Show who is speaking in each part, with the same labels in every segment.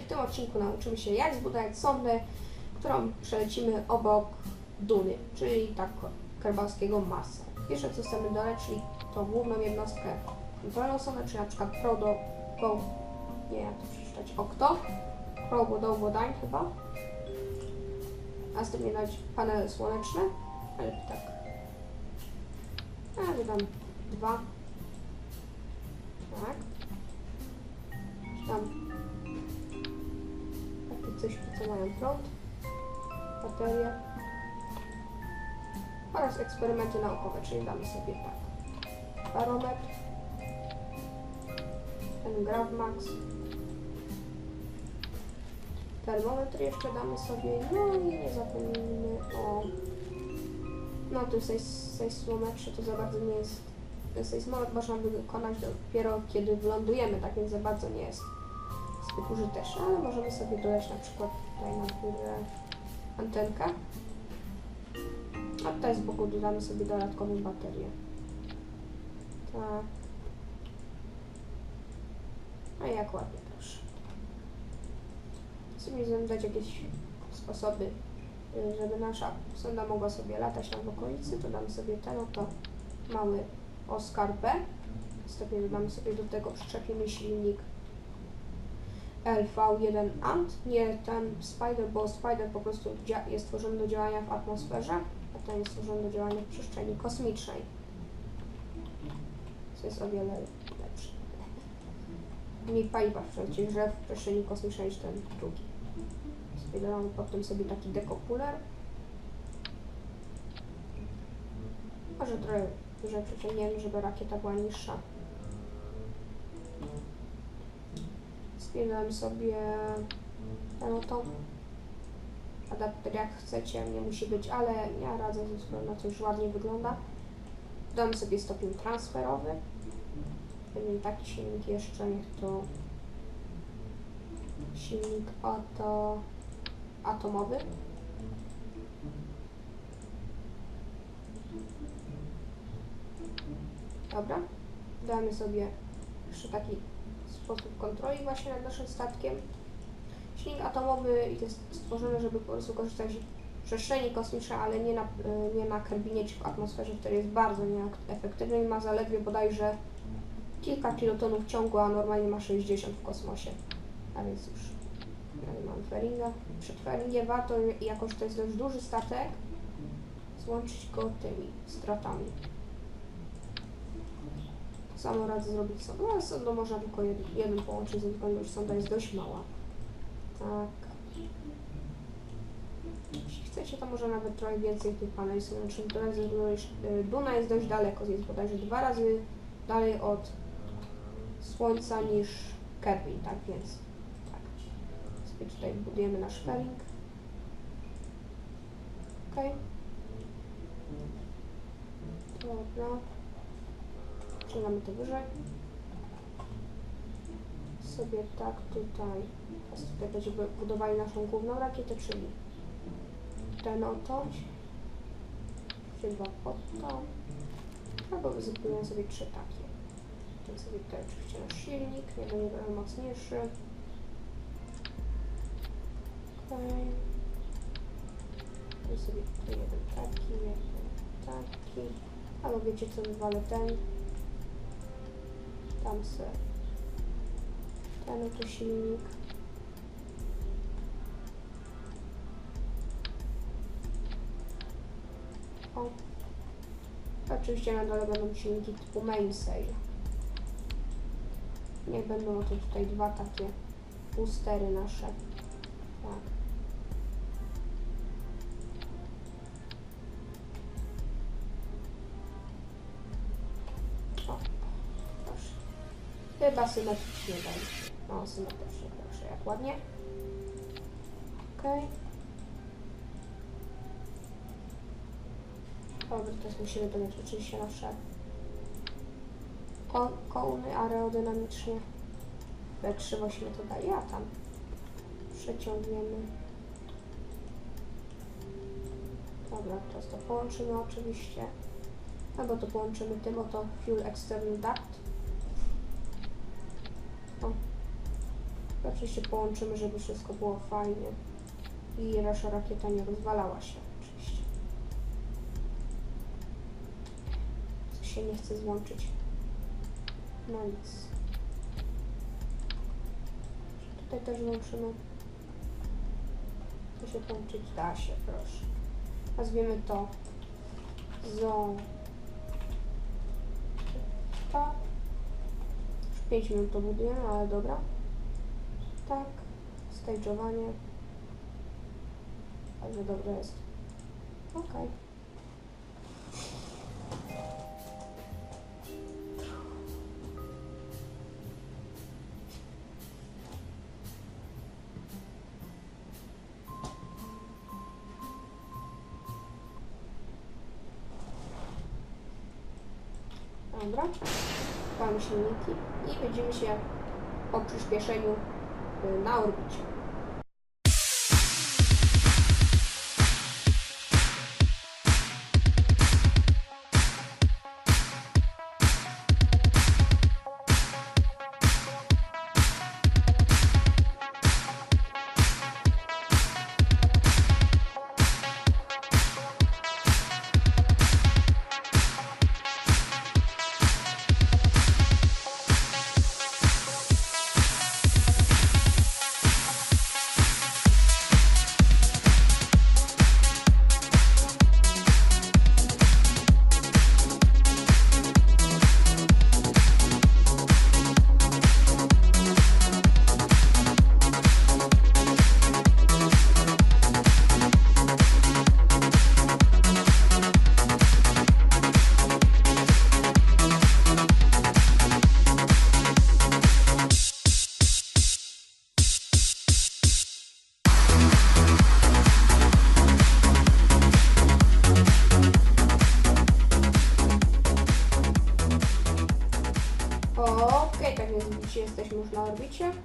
Speaker 1: W tym odcinku nauczymy się jak zbudować sondę, którą przelecimy obok Duny, czyli tak kerbałskiego masa. Pierwsze co chcemy dodać, czyli tą główną jednostkę kontrolną sondę, czyli na przykład Prodo, Go, nie jak to przeczytać, Octo, Probo, Dobo, Dine chyba. Następnie dać panele słoneczne, ale tak. Ja wydam dwa. Tak. Tam. Takie coś, co mają prąd, baterie. Oraz eksperymenty naukowe, czyli damy sobie tak. Barometr, ten Gravmax, termometr jeszcze damy sobie, no i nie zapomnijmy o no tym sejs- sejsmometrze to za bardzo nie jest sejsmometr można wykonać dopiero kiedy wylądujemy, tak więc za bardzo nie jest zbyt użyteczny, ale możemy sobie dodać na przykład tutaj na górę antenkę. A tutaj z boku dodamy sobie dodatkową baterię. Tak. A jak ładnie, proszę. Sobie dać jakieś sposoby, y, żeby nasza sonda mogła sobie latać tam w okolicy, to damy sobie ten oto mały Oscar B. Następnie dodamy sobie do tego, przyczepimy silnik LV1 ANT. Nie ten Spider, bo Spider po prostu jest stworzony do działania w atmosferze, a ten jest stworzony do działania w przestrzeni kosmicznej. Co jest o wiele lepsze. Mniej paliwa w przecież w przestrzeni kosmicznej niż ten drugi. Sobie dodamy potem sobie taki dekopuler. Może trochę że przeciągniemy, żeby rakieta była niższa. Spinam sobie ten oto adapter jak chcecie, nie musi być, ale ja radzę ze względu na to, już ładnie wygląda. Dam sobie stopień transferowy. Pewnie taki silnik jeszcze, niech to silnik oto atomowy. Dobra. Damy sobie jeszcze taki sposób kontroli właśnie nad naszym statkiem. Silnik atomowy jest stworzony, żeby po prostu korzystać z przestrzeni kosmicznej, ale nie na, y, nie na karbinie czy w atmosferze, który jest bardzo nieefektywny i ma zaledwie bodajże kilka kilotonów ciągu, a normalnie ma 60 w kosmosie. A więc już mam fairinga. Przed fairingiem warto, jako że to jest dość duży statek, złączyć go tymi stratami. Samo radzę zrobić sondę, ale sondą można tylko jeden, jeden połączyć, że sonda jest dość mała. Tak. Jeśli chcecie, to może nawet trochę więcej tych paneli słonecznych ze względu, że y, Duna jest dość daleko, jest bodajże dwa razy dalej od Słońca niż Kevin, tak więc tak. Sobie tutaj budujemy nasz fairing. Okej. Dobra. Przegramy to wyżej. Sobie tak tutaj. Teraz tutaj będziemy budowali naszą główną rakietę, czyli ten oto. Chyba pod to. Albo zbudujemy sobie trzy takie. Ten sobie tutaj oczywiście nasz silnik, nie będzie mocniejszy. Okej. Okay. sobie tutaj jeden taki, jeden taki. Albo wiecie co, wywalę ten. Tam se ten oto silnik. O. Oczywiście na dole będą silniki typu mainsail. Nie będą to tutaj dwa takie boostery nasze. Tak. Chyba symetrycznie będzie. No, symetrycznie, proszę, jak ładnie. Okej. Dobra, teraz musimy dodać oczywiście nasze ko kołny aerodynamicznie. Jak krzywo się to daje, a tam przeciągniemy. Dobra, teraz to połączymy oczywiście. Albo to połączymy tym oto Fuel External Duct. O. Oczywiście połączymy, żeby wszystko było fajnie. I nasza rakieta nie rozwalała się, oczywiście. Coś się nie chce złączyć. No nic. Tutaj też włączymy. To się połączyć da się, proszę. Nazwiemy to zo. Tak. Już 5 minut to budujemy, ale dobra. Tak. Stage'owanie. Także dobrze jest. Okej. Dobra. Silniki i będziemy się po przyspieszeniu y, na orbicie.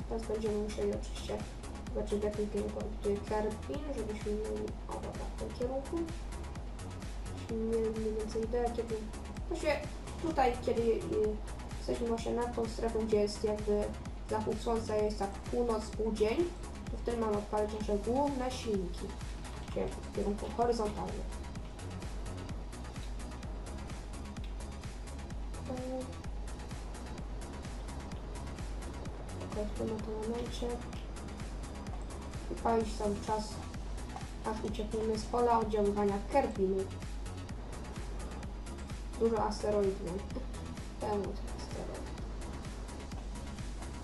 Speaker 1: Teraz będziemy musieli oczywiście zobaczyć w jakim kierunku orbituje Kerbin, żebyśmy mieli... O dobra, w tym kierunku. Żebyśmy mieli mniej więcej ideę, kiedy... Właśnie tutaj, kiedy y, jesteśmy właśnie nad tą strefą, gdzie jest jakby zachód słońca, jest tak północ, półdzień, to wtedy mamy odpalić nasze główne silniki, czyli w kierunku horyzontalnym. Momencie. I palić cały czas, aż uciekniemy z pola oddziaływania Kerbinu. Dużo asteroidów. Pełno tych asteroidów.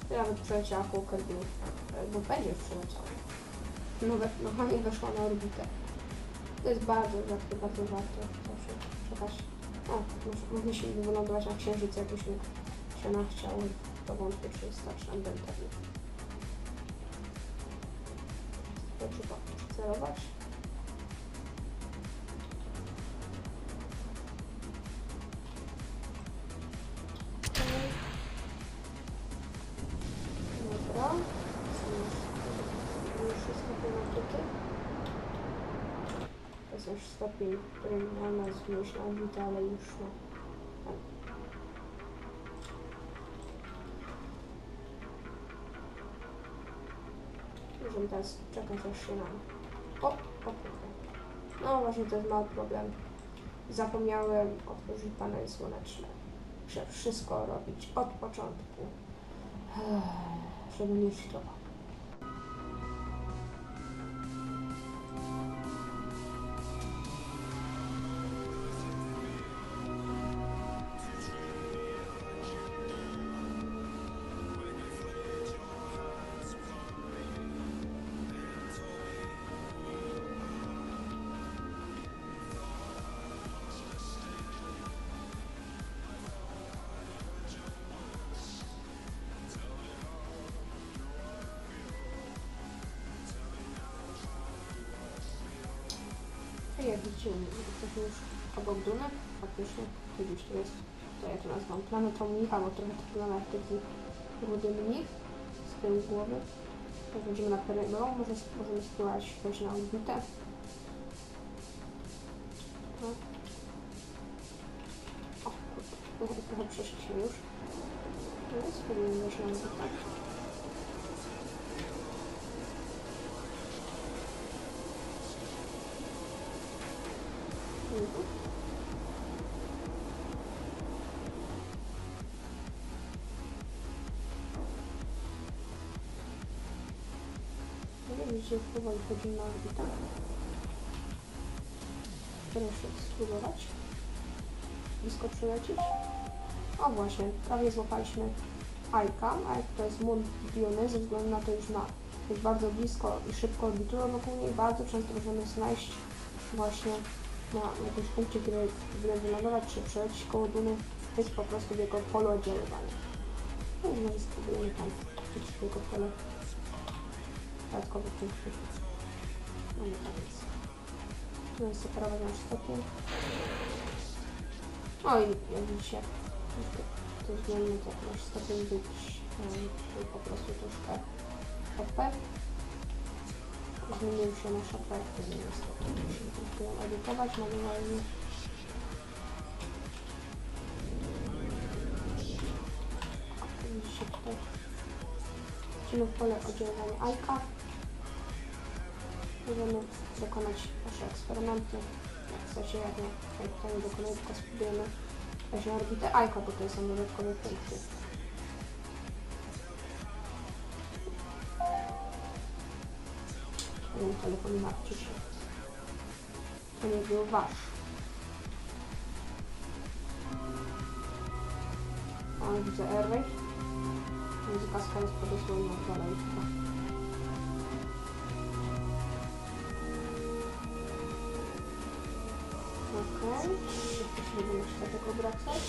Speaker 1: Nawet przeleciała koło Kerbinu. Bo będzie przeleciała. Nawet normalnie weszła na orbitę. To jest bardzo rzadkie, bardzo warto zawsze czekać. O, może- mogliśmy wylądować na księżycu, jakbyśmy się nam chciały. To wątpię, czy jest starszy nam ten termin. To trzeba. Okej. Dobra. Już, już wszystkie tematyki. To jest już stopień, który miał nas wnieść na orbitę, ale już no. Możemy teraz czekać aż się nam... O, o kurde. No właśnie to jest mały problem. Zapomniałem otworzyć panel słoneczny. Muszę wszystko robić od początku. Żeby nie sztował. A jak widzicie, jesteśmy już obok Duny. Faktycznie, kiedyś to jest, to ja to nazywam planetą mnicha, bo trochę to taki rudy mnich z tyłu głowy. Jak będziemy na peryglo, może możemy spróbować wejść na orbitę. No. przeszliśmy już. No więc powinien być nam No widzicie, powoli wchodzimy na orbitę. Proszę spróbować blisko przylecieć. O właśnie, prawie złapaliśmy Ajka, a jak to jest Moon Diony, ze względu na to, już ma jest bardzo blisko i szybko orbitują wokół niej, bardzo często możemy znaleźć właśnie na jakimś punkcie, kiedy będziemy wylądować czy przelecieć koło Duny, być po prostu w jego polu oddziaływania. No i może spróbujemy tam w jego pole dodatkowych punktów. No i jest. Tu jest separować nasz stopień. O i widzicie, to zmienimy, to nasz stopień być um, po prostu troszkę OP. Zmienił się nasz OP, który niestety musimy troszkę ją edytować manualnie. Widzicie tutaj. Wchodzimy w pole oddziaływania AIKA. Możemy dokonać nasze eksperymenty. Jak chcecie, jak nie, tutaj dokonać, tylko spróbujemy właśnie orbitę AIKA, bo to są dodatkowe punkty. Ten telefon martwi się. To nie był wasz. A widzę Airway. Muzyka Sky jest podosłownie dalej. Okej, jeszcze się będziemy światek obracać.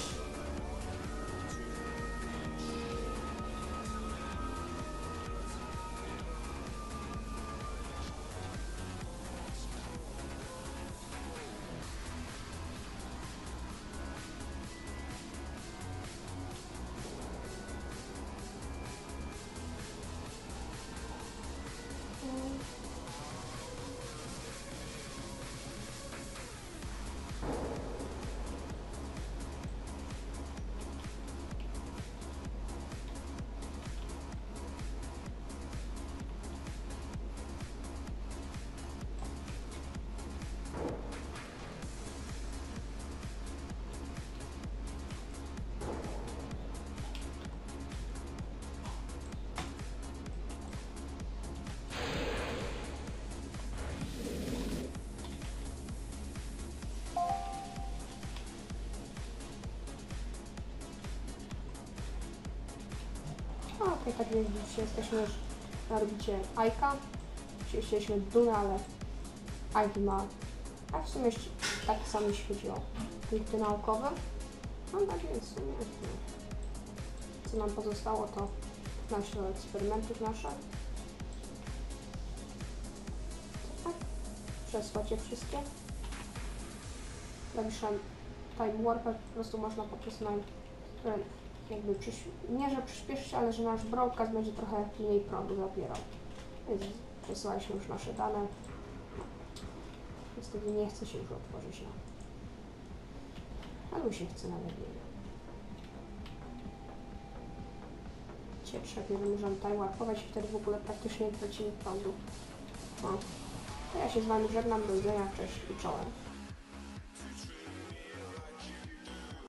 Speaker 1: Tak więc dzisiaj jesteśmy już na orbicie Ajka. Chcieliśmy Duna, ale Ajk ma, a w sumie jeszcze tak samo jeśli chodzi o punkty naukowe. No tak więc w sumie, no, co nam pozostało to nasze eksperymentów nasze. Tak, przesłać je wszystkie. Klawiszem Time Warper po prostu można poprzez na które jakby nie, że przyspieszyć, ale że nasz broadcast będzie trochę mniej prądu zabierał. Więc przesyłaliśmy już nasze dane. Niestety nie chce się już otworzyć na. Albo się chce nawet nie wiem. Cietrze, kiedy możemy tutaj łapować i wtedy w ogóle praktycznie nie tracimy prądu. No. To ja się z Wami żegnam, do widzenia, cześć i czołem.